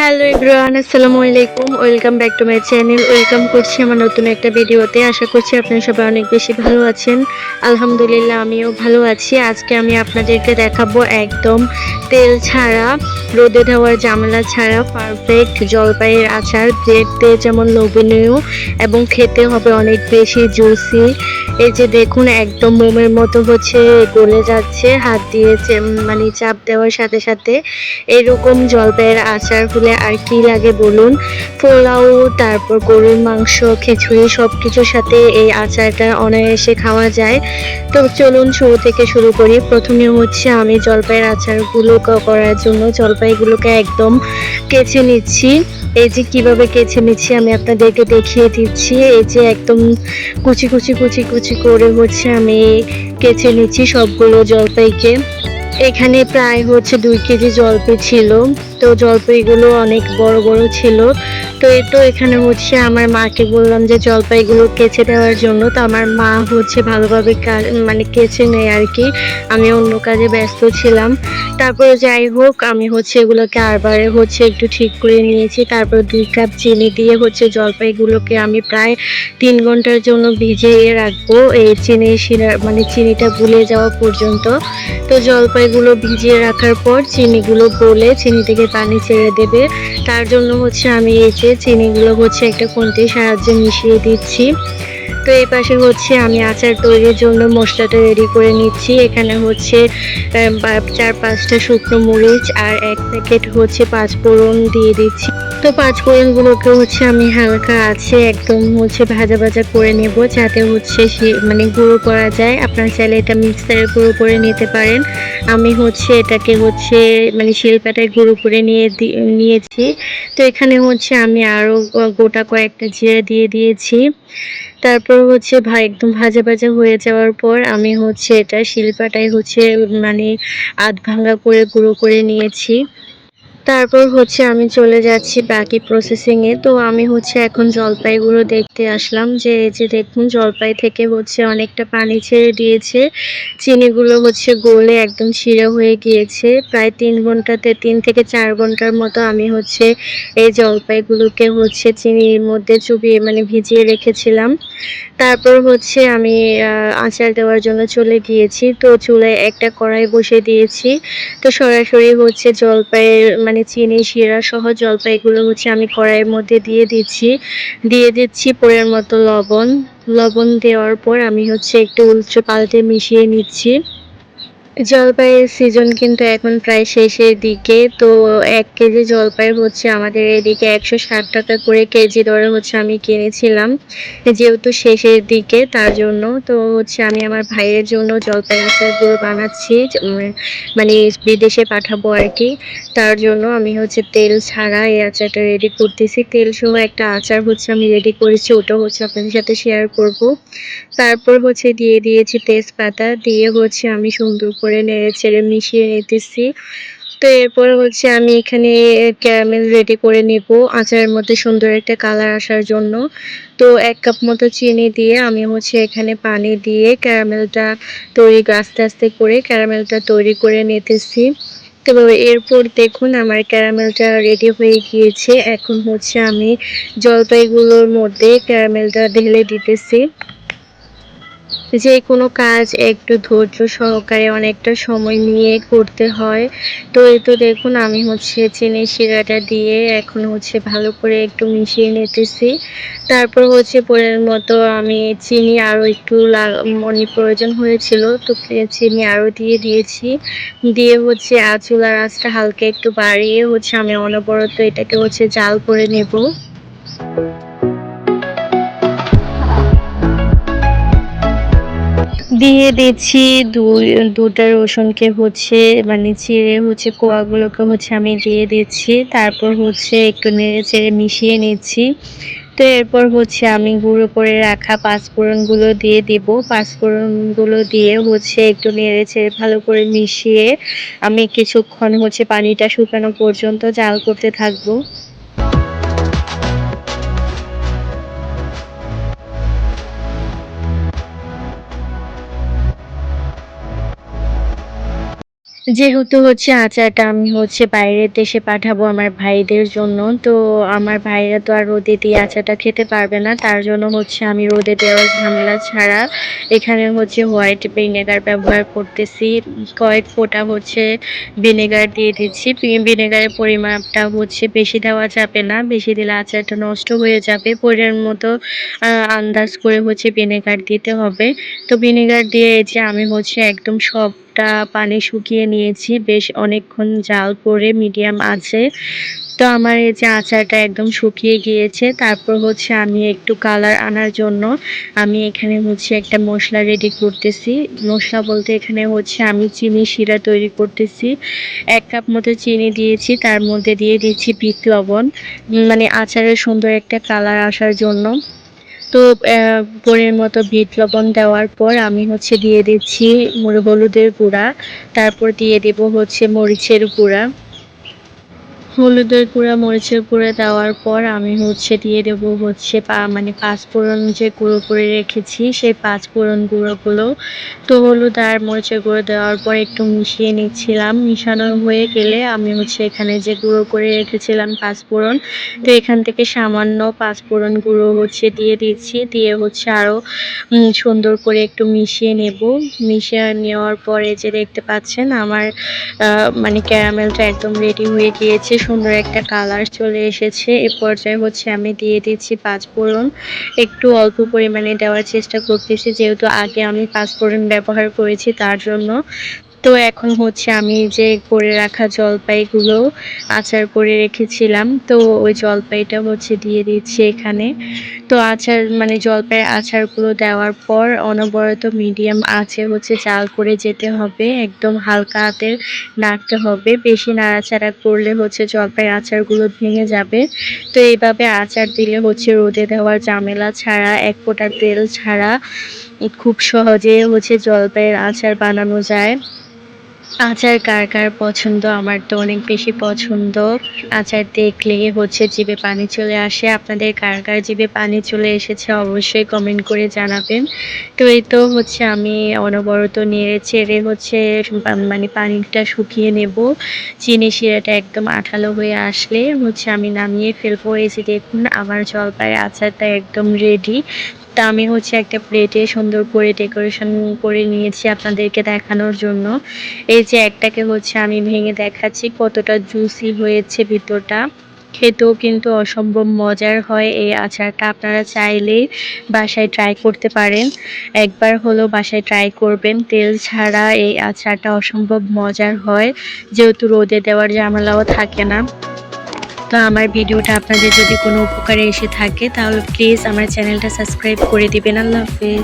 Hello everyone, আসসালামু আলাইকুম। Welcome back to my channel. Welcome করছি আমার নতুন একটা ভিডিওতে। আশা করছি আপনারা সবাই অনেক বেশি ভালো আছেন। আলহামদুলিল্লাহ, আমিও ভালো আছি। আজকে আমি আপনাদেরকে দেখাবো একদম তেল ছাড়া, রোদে দেওয়ার জামেলা ছাড়া পারফেক্ট জলপাইয়ের আচার। দেখতে যেমন লোভনীয় এবং খেতে হবে অনেক বেশি জুসি এই যে দেখুন, একদম মোমের মতো হচ্ছে, গলে যাচ্ছে। হাত দিয়ে মানে চাপ দেওয়ার সাথে সাথে এরকম জলপাইয়ের আচার হলে আর কি লাগে বলুন? পোলাও, তারপর গরুর মাংস, খিচুড়ি সব কিছুর সাথে এই আচারটা অনায়াসে খাওয়া যায়। তো চলুন শুরু থেকে শুরু করি। প্রথমে হচ্ছে আমি জলপাইয়ের আচারগুলো করার জন্য জলপাইগুলোকে একদম কেচে নিচ্ছি। এই যে কীভাবে কেচে নিচ্ছি আমি আপনাদেরকে দেখিয়ে দিচ্ছি। এই যে একদম কুচি কুচি কুচি কুচি করে হচ্ছে আমি কেচে নিচ্ছি সবগুলো জলপাইকে। এখানে প্রায় হচ্ছে দুই কেজি জলপাই ছিল। তো জলপাইগুলো অনেক বড় বড় ছিল। তো এই তো এখানে হচ্ছে আমার মাকে বললাম যে জলপাইগুলো কেচে দেওয়ার জন্য। তো আমার মা হচ্ছে ভালোভাবে মানে কেচে নেয় আর কি আমি অন্য কাজে ব্যস্ত ছিলাম। তারপরে যাই হোক, আমি হচ্ছে এগুলোকে আরবারে হচ্ছে একটু ঠিক করে নিয়েছি। তারপর দুই কাপ চিনি দিয়ে হচ্ছে জলপাইগুলোকে আমি প্রায় তিন ঘণ্টার জন্য ভিজিয়ে রাখব। এই চিনি শিরা মানে চিনিটা গুলে যাওয়া পর্যন্ত। তো জলপাইগুলো ভিজিয়ে রাখার পর চিনিগুলো গলে চিনি থেকে পানি ছেড়ে দেবে। তার জন্য হচ্ছে আমি এই যে চিনিগুলো হচ্ছে একটা খুন্তির সাহায্যে মিশিয়ে দিচ্ছি। তো এই পাশে হচ্ছে আমি আচার তৈরির জন্য মশলাটা রেডি করে নিচ্ছি। এখানে হচ্ছে চার পাঁচটা শুকনো মরিচ আর এক প্যাকেট হচ্ছে পাঁচ ফোড়ন দিয়ে দিচ্ছি। তো পাঁচ ফোড়নগুলোকে হচ্ছে আমি হালকা আছে একদম হচ্ছে ভাজা ভাজা করে নেব যাতে হচ্ছে মানে গুঁড়ো করা যায়। আপনার চাইলে এটা মিক্সারে গুঁড়ো করে নিতে পারেন। আমি হচ্ছে এটাকে হচ্ছে মানে শিলপাটায় গুঁড়ো করে নিয়ে নিয়েছি। তো এখানে হচ্ছে আমি আরও গোটা কয়েকটা জিরা দিয়ে দিয়েছি। তারপর হচ্ছে ভাই একদম ভাজা ভাজা হয়ে যাওয়ার পর আমি হচ্ছে এটা শিলপাটায় হচ্ছে মানে আধ ভাঙা করে গুঁড়ো করে নিয়েছি। তারপর হচ্ছে আমি চলে যাচ্ছি বাকি প্রসেসিংয়ে তো আমি হচ্ছে এখন জলপাইগুলো দেখতে আসলাম যে, এই যে দেখুন, জলপাই থেকে হচ্ছে অনেকটা পানি ছেড়ে দিয়েছে। চিনিগুলো হচ্ছে গলে একদম শিরা হয়ে গিয়েছে। প্রায় তিন ঘন্টাতে, তিন থেকে চার ঘণ্টার মতো আমি হচ্ছে এই জলপাইগুলোকে হচ্ছে চিনির মধ্যে চুবিয়ে মানে ভিজিয়ে রেখেছিলাম। তারপর হচ্ছে আমি আচার দেওয়ার জন্য চলে গিয়েছি। তো চুলায় একটা কড়াই বসে দিয়েছি। তো সরাসরি হচ্ছে জলপাইয়ের মানে চিনি, শিরা সহ জলপাই এগুলো হচ্ছে আমি কড়াইয়ের মধ্যে দিয়ে দিচ্ছি। দিয়ে দিচ্ছি পরের মতো লবণ। লবণ দেওয়ার পর আমি হচ্ছে একটু উল্টো পাল্টে মিশিয়ে নিচ্ছি। জলপাইয়ের সিজন কিন্তু এখন প্রায় শেষের দিকে। তো এক কেজি জলপাই হচ্ছে আমাদের এদিকে একশো ষাট টাকা করে কেজি দরে হচ্ছে আমি কিনেছিলাম। যেহেতু শেষের দিকে, তার জন্য। তো হচ্ছে আমি আমার ভাইয়ের জন্য জলপাই আচারগুলো বানাচ্ছি। মানে বিদেশে পাঠাবো আর কি তার জন্য আমি হচ্ছে তেল ছাড়া এই আচারটা রেডি করতেছি। তেল সহ একটা আচার হচ্ছে আমি রেডি করেছি, ওটা হচ্ছে আপনাদের সাথে শেয়ার করব। তারপর হচ্ছে দিয়ে দিয়েছি তেজপাতা। দিয়ে হচ্ছে আমি সুন্দর করে নেড়ে ছেড়ে মিশিয়ে নিতেছি। তো এরপর হচ্ছে আমি এখানে ক্যারামেল রেডি করে নেব। আচারের মধ্যে সুন্দর একটা কালার আসার জন্য। তো এক কাপ মতো চিনি দিয়ে আমি হচ্ছে এখানে পানি দিয়ে ক্যারামেলটা তৈরি আস্তে আস্তে করে ক্যারামেলটা তৈরি করে নিতেছি। তো এরপর দেখুন আমার ক্যারামেলটা রেডি হয়ে গিয়েছে। এখন হচ্ছে আমি জলপাইগুলোর মধ্যে ক্যারামেলটা ঢেলে দিতেছি। যে কোনো কাজ একটু ধৈর্য সহকারে অনেকটা সময় নিয়ে করতে হয়। তো এই তো দেখুন, আমি হচ্ছে চিনি শিরাটা দিয়ে এখন হচ্ছে ভালো করে একটু মিশিয়ে নিতেছি। তারপর হচ্ছে পরের মতো আমি চিনি আরও একটু মানে প্রয়োজন হয়েছিল, তো চিনি আরও দিয়ে দিয়েছি। দিয়ে হচ্ছে আঁচুলার আঁচটা হালকা একটু বাড়িয়ে হচ্ছে আমি অনবরত এটাকে হচ্ছে জাল করে নেব। দিয়ে দিচ্ছি দুটা রসুনকে হচ্ছে মানে চিড়ে হচ্ছে কোয়াগুলোকে হচ্ছে আমি দিয়ে দিচ্ছি, তারপর হচ্ছে একটু নেড়ে চেড়ে মিশিয়ে নিচ্ছি। তো এরপর হচ্ছে আমি গুঁড়ো করে রাখা পাঁচফোড়নগুলো দিয়ে দিব, পাঁচফোড়নগুলো দিয়ে হচ্ছে একটু নেড়ে চেড়ে ভালো করে মিশিয়ে আমি কিছুক্ষণ হচ্ছে পানিটা শুকানো পর্যন্ত জাল করতে থাকব। যেহেতু হচ্ছে আচারটা আমি হচ্ছে বাইরের দেশে পাঠাবো আমার ভাইদের জন্য, তো আমার ভাইরা তো আর রোদে দিয়ে আচারটা খেতে পারবে না। তার জন্য হচ্ছে আমি রোদে দেওয়ার ঝামেলা ছাড়া এখানে হচ্ছে হোয়াইট ভিনেগার ব্যবহার করতেছি। কয়েক ফোঁটা হচ্ছে ভিনেগার দিয়ে দিচ্ছি। ভিনেগারের পরিমাপটা হচ্ছে বেশি দেওয়া যাবে না। বেশি দিলে আচারটা নষ্ট হয়ে যাবে। পরের মতো আন্দাজ করে হচ্ছে ভিনেগার দিতে হবে। তো ভিনেগার দিয়ে যে আমি হচ্ছে একদম সবটা পানি শুকিয়ে নিয়েছি। বেশ অনেকক্ষণ জাল করে মিডিয়াম আছে। তো আমার এই যে আচারটা একদম শুকিয়ে গিয়েছে। তারপর হচ্ছে আমি একটু কালার আনার জন্য আমি এখানে হচ্ছে একটা মশলা রেডি করতেছি। মশলা বলতে এখানে হচ্ছে আমি চিনি শিরা তৈরি করতেছি। এক কাপ মতো চিনি দিয়েছি, তার মধ্যে দিয়ে দিচ্ছি বিট লবণ। মানে আচারের সুন্দর একটা কালার আসার জন্য। তো বোনের মতো ভিট লবণ দেওয়ার পর আমি হচ্ছে দিয়ে দিচ্ছি হলুদের গুঁড়া, তারপর দিয়ে দেবো হচ্ছে মরিচের গুঁড়া। হলুদের গুঁড়া, মরিচের গুঁড়া দেওয়ার পর আমি হচ্ছে দিয়ে দেব হচ্ছে পা মানে পাঁচফোড়ন যে গুঁড়ো করে রেখেছি, সেই পাঁচফোড়ন গুঁড়োগুলো। তো হলুদ আর মরিচের গুঁড়ো দেওয়ার পর একটু মিশিয়ে নিচ্ছিলাম। মিশানো হয়ে গেলে আমি হচ্ছে এখানে যে গুঁড়ো করে রেখেছিলাম পাঁচফোড়ন তো এখান থেকে সামান্য পাঁচফোড়ন গুঁড়ো হচ্ছে দিয়ে দিচ্ছি। দিয়ে হচ্ছে আরও সুন্দর করে একটু মিশিয়ে নেব। মিশিয়ে নেওয়ার পরে যে দেখতে পাচ্ছেন আমার মানে ক্যারামেলটা একদম রেডি হয়ে গিয়েছে। সুন্দর একটা কালার চলে এসেছে। এ পর্যায়ে হচ্ছে আমি দিয়ে দিচ্ছি পাঁচ ফোড়ন। একটু অল্প পরিমাণে দেওয়ার চেষ্টা করতেছি, যেহেতু আগে আমি পাঁচ ফোড়ন ব্যবহার করেছি তার জন্য। তো এখন হচ্ছে আমি যে করে রাখা জলপাইগুলো আচার করে রেখেছিলাম, তো ওই জলপাইটা হচ্ছে দিয়ে দিচ্ছি এখানে। তো আচার মানে জলপাইয়ের আচারগুলো দেওয়ার পর অনবরত মিডিয়াম আঁচে হচ্ছে চাল করে যেতে হবে, একদম হালকা হাতের নাড়তে হবে। বেশি নাড়াচাড়া করলে হচ্ছে জলপাইয়ের আচারগুলো ভেঙে যাবে। তো এইভাবে আচার দিলে হচ্ছে রোদে দেওয়ার ঝামেলা ছাড়া, এক ফোঁটা তেল ছাড়া খুব সহজে হচ্ছে জলপাইয়ের আচার বানানো যায়। আচার কার কার পছন্দ? আমার তো অনেক বেশি পছন্দ। আচার দেখলে হচ্ছে জিভে পানি চলে আসে। আপনাদের কার কার জিভে পানি চলে এসেছে অবশ্যই কমেন্ট করে জানাবেন। তো এই তো হচ্ছে আমি অনবরত নেড়ে চেড়ে হচ্ছে মানে পানিটা শুকিয়ে নেব। চিনি শিরাটা একদম আঠালো হয়ে আসলে হচ্ছে আমি নামিয়ে ফেলব। যে দেখুন, আমার জলপাইয়ের আচারটা একদম রেডি তা আমি হচ্ছে একটা প্লেটে সুন্দর করে ডেকোরেশন করে নিয়েছি আপনাদেরকে দেখানোর জন্য। এই যে একটাকে হচ্ছে আমি ভেঙে দেখাচ্ছি, কতটা জুসি হয়েছে ভিতরটা। খেতেও কিন্তু অসম্ভব মজার হয় এই আচারটা, আপনারা চাইলেই বাসায় ট্রাই করতে পারেন। একবার হলো বাসায় ট্রাই করবেন, তেল ছাড়া এই আচারটা অসম্ভব মজার হয়। যেহেতু রোদে দেওয়ার ঝামেলাও থাকে না। তো আমার ভিডিওটা আপনাদের যদি কোনো উপকারে এসে থাকে, তাহলে প্লিজ আমার চ্যানেলটা সাবস্ক্রাইব করে দিবেন। আল্লাহ হাফেজ।